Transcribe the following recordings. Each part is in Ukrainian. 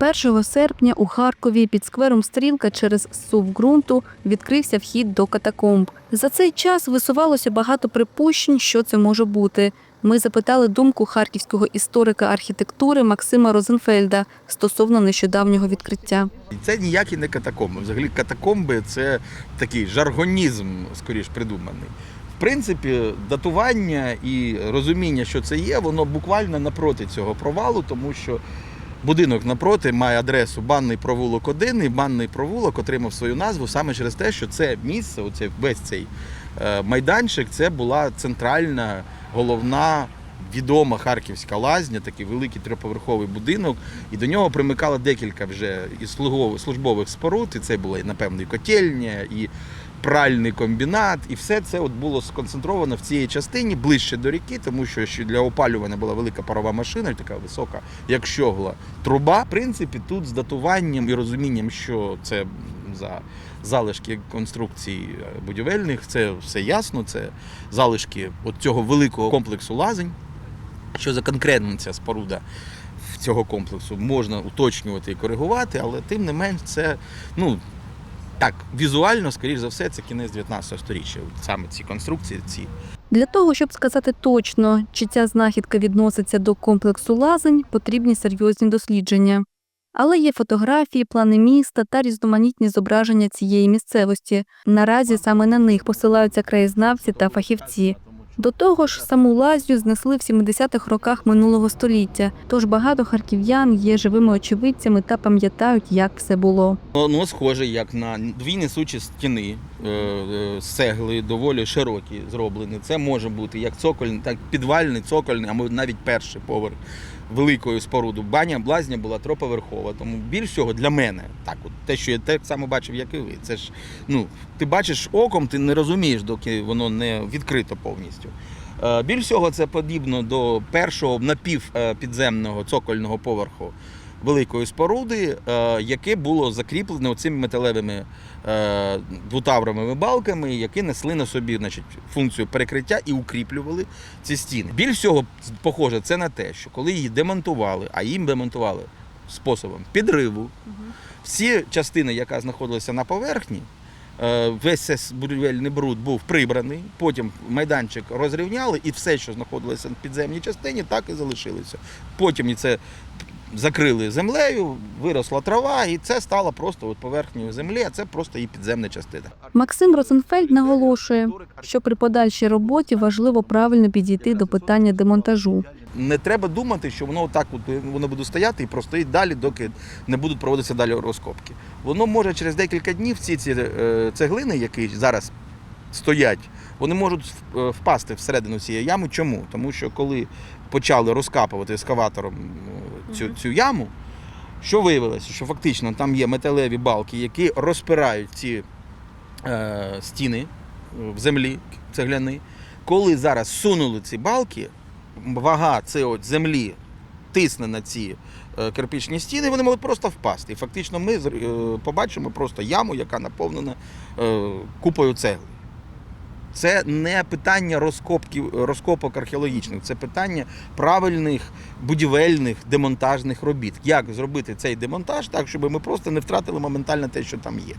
1 серпня у Харкові під сквером Стрілка через сув ґрунту відкрився вхід до катакомб. За цей час висувалося багато припущень, що це може бути. Ми запитали думку харківського історика архітектури Максима Розенфельда стосовно нещодавнього відкриття. Це ніякі не катакомби. Взагалі катакомби це такий жаргонізм, скоріш придуманий. В принципі, датування і розуміння, що це є, воно буквально напроти цього провалу, тому що будинок напроти має адресу банний провулок 1, і банний провулок отримав свою назву саме через те, що це місце, оце весь цей е, майданчик, це була центральна, головна. Відома харківська лазня, такий великий триповерховий будинок, і до нього примикало декілька вже і службових споруд. І це була напевно і котельня, і пральний комбінат, і все це от було сконцентровано в цій частині ближче до ріки, тому що ще для опалювання була велика парова машина, така висока, як щогла труба. В принципі, тут з датуванням і розумінням, що це за залишки конструкцій е, будівельних, це все ясно. Це залишки от цього великого комплексу лазень. Що за конкретна ця споруда цього комплексу можна уточнювати і коригувати, але тим не менш це ну так візуально, скоріш за все, це кінець 19 століття. Саме ці конструкції, ці Для того, щоб сказати точно, чи ця знахідка відноситься до комплексу лазень, потрібні серйозні дослідження. Але є фотографії, плани міста та різноманітні зображення цієї місцевості. Наразі саме на них посилаються краєзнавці та фахівці. До того ж, саму лазню знесли в 70-х роках минулого століття, тож багато харків'ян є живими очевидцями та пам'ятають, як все було. воно схоже як на дві несучі стіни з цегли, доволі широкі зроблені. Це може бути як цокольний, так підвальний, цокольний, або навіть перший поверх великої споруду. Баня блазня була троповерхова. Тому більш всього для мене, так от те, що я так само бачив, як і ви. Це ж ну ти бачиш оком, ти не розумієш, доки воно не відкрито повністю. Е, Більш всього, це подібно до першого напівпідземного цокольного поверху великої споруди, е, яке було закріплене цими металевими е, двутавровими балками, які несли на собі значить, функцію перекриття і укріплювали ці стіни. Більш всього похоже це на те, що коли її демонтували, а їм демонтували способом підриву, всі частини, яка знаходилася на поверхні. е, Весь будівельний бруд був прибраний, потім майданчик розрівняли, і все, що знаходилося в підземній частині, так і залишилося. Потім це закрили землею, виросла трава, і це стало просто от поверхнею землі, а це просто її підземна частина. Максим Розенфельд наголошує, що при подальшій роботі важливо правильно підійти до питання демонтажу. Не треба думати, що воно так от воно буде стояти і простоїть далі, доки не будуть проводитися далі розкопки. Воно може через декілька днів ці, ці е, цеглини, які зараз стоять, вони можуть е, впасти всередину цієї ями. Чому? Тому що коли почали розкапувати ескаватором цю, цю яму, що виявилося? Що фактично там є металеві балки, які розпирають ці е, стіни е, в землі цегляни. Коли зараз сунули ці балки, вага цієї землі тисне на ці е, кирпичні стіни, вони можуть просто впасти. І фактично ми е, побачимо просто яму, яка наповнена купою цегли. Це не питання розкопків, розкопок археологічних, це питання правильних будівельних демонтажних робіт. Як зробити цей демонтаж так, щоб ми просто не втратили моментально те, що там є.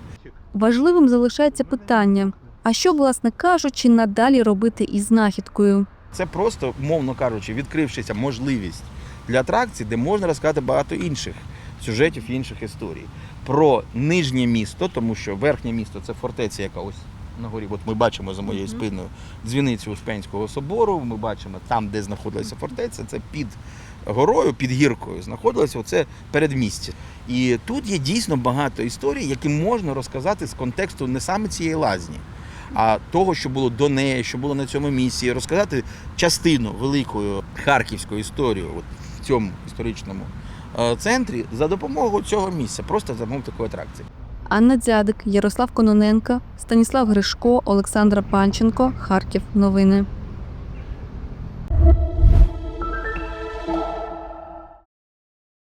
Важливим залишається питання: а що, власне кажучи, надалі робити із знахідкою? Це просто, мовно кажучи, відкрившися можливість для атракцій, де можна розказати багато інших сюжетів і інших історій. Про нижнє місто, тому що верхнє місто це фортеця, яка ось на горі. От ми бачимо за моєю спиною дзвіницю Успенського собору. Ми бачимо там, де знаходилася фортеця, це під горою, під гіркою знаходилося оце передмістя. І тут є дійсно багато історій, які можна розказати з контексту не саме цієї лазні, а того, що було до неї, що було на цьому місці, розказати частину великої харківської історії от в цьому історичному е, центрі за допомогою цього місця, просто за допомогою такої атракції. Анна Дзядик, Ярослав Кононенко, Станіслав Гришко, Олександра Панченко, Харків. Новини.